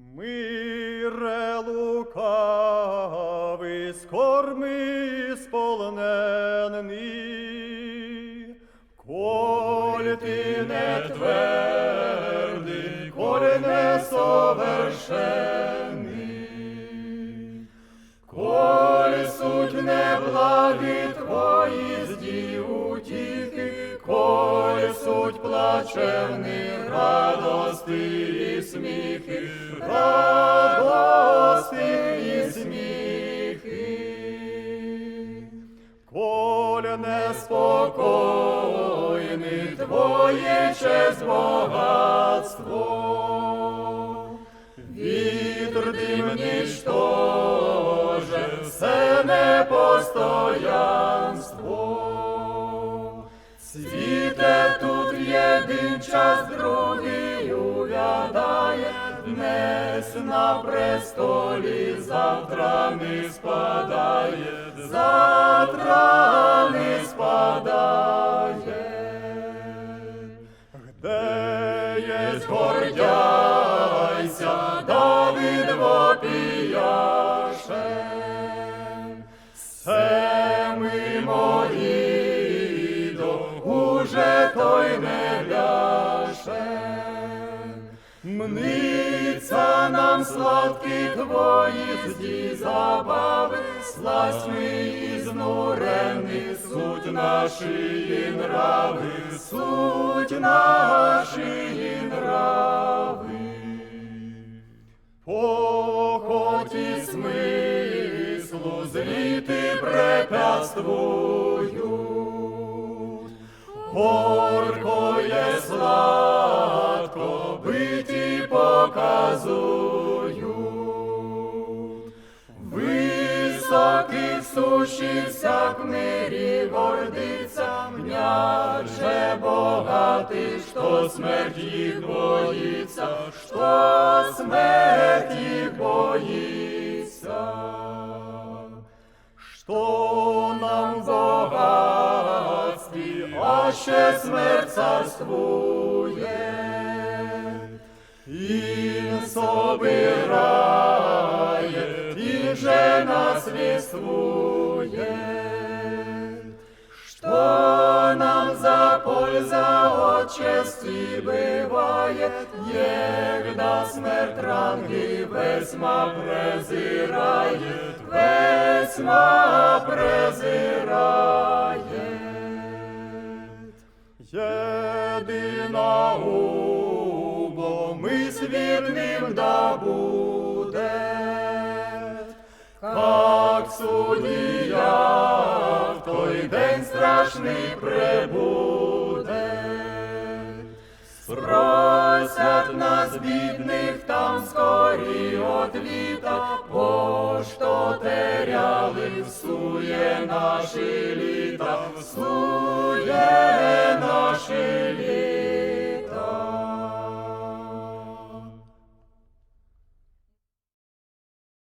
Мире лукавий, скорми сполнений, коль ти не твердий, коль не совершенний, коль суть плачевний, радости і сміхи, радости і сміхи, коль неспокойний твоє честь багатство, вітер дим нічтоже, єдин час другий увядає, днес на престолі завтра не спадає, завтра не спадає. Де єсть гордяйся, Давид вопіяше, все мимо відо, Мниться нам сладкі твої зді забави, сласть ми ізнурені, суть наші нрави, суть наші нрави. Похоті смислу зліти препятствують, горко є сладко биті показують. Високих суші всяк мирі гордиться, м'яче богатий, що смерть їх боїться, що смерть їх боїться. Что нам богатстві, а ще смерть царствує, і собирає, і же насвістує. Что нам за польза от чести бывает, Егда смерть ранги весьма презирает, весьма презирает. Єдина убо з вірним да буде, Хак судія в той день страшний прибуде, спросять нас, бідних, там скорі отвіта, бо що теряли всує наші літа, всує наші літа.